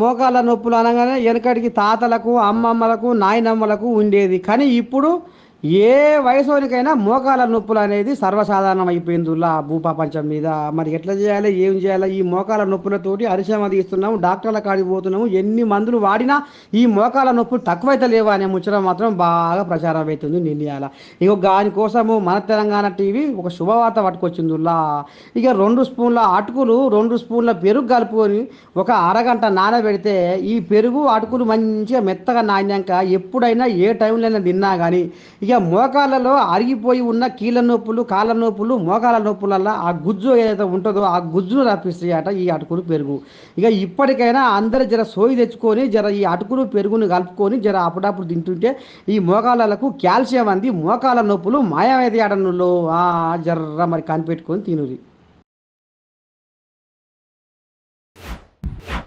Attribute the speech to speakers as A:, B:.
A: మోకాళ్ళ నొప్పులు అనగానే వెనకటికి తాతలకు అమ్మమ్మలకు నాయనమ్మలకు ఉండేది. కానీ ఇప్పుడు ఏ వయసునికైనా మోకాల నొప్పులు అనేది సర్వసాధారణం అయిపోయింది ఆ మీద. మరి ఎట్లా చేయాలి ఏం చేయాలి? ఈ మోకాల నొప్పులతోటి అరిశమ తీస్తున్నాము డాక్టర్ల కాడికి పోతున్నాము. ఎన్ని మందులు వాడినా ఈ మోకాల నొప్పులు తక్కువైతే లేవా అనే ముచ్చట మాత్రం బాగా ప్రచారం అవుతుంది నిర్ణయాల ఇక దానికోసము మన తెలంగాణ టీవీ ఒక శుభవార్త పట్టుకొచ్చిందిలా ఇక రెండు స్పూన్ల అటుకులు రెండు స్పూన్ల పెరుగు కలుపుకొని ఒక అరగంట నానబెడితే ఈ పెరుగు అటుకులు మంచిగా మెత్తగా నానినాక ఎప్పుడైనా ఏ టైంలో తిన్నా కానీ ఇక మోకాళ్ళలో అరిగిపోయి ఉన్న కీళ్ళ నొప్పులు కాళ్ళ నొప్పులు మోకాల నొప్పులల్లా ఆ గుజ్జు ఏదైతే ఉంటుందో ఆ గుజ్జును రప్పిస్తాయి అట ఈ అటుకులు పెరుగు. ఇక ఇప్పటికైనా అందరు జర సోయి తెచ్చుకొని జర ఈ అటుకులు పెరుగును కలుపుకొని జర అప్పుడప్పుడు తింటుంటే ఈ మోకాళ్ళకు కాల్షియం అంది మోకాల నొప్పులు మాయమైతే అడనులో జర్ర మరి కనిపెట్టుకొని తినురి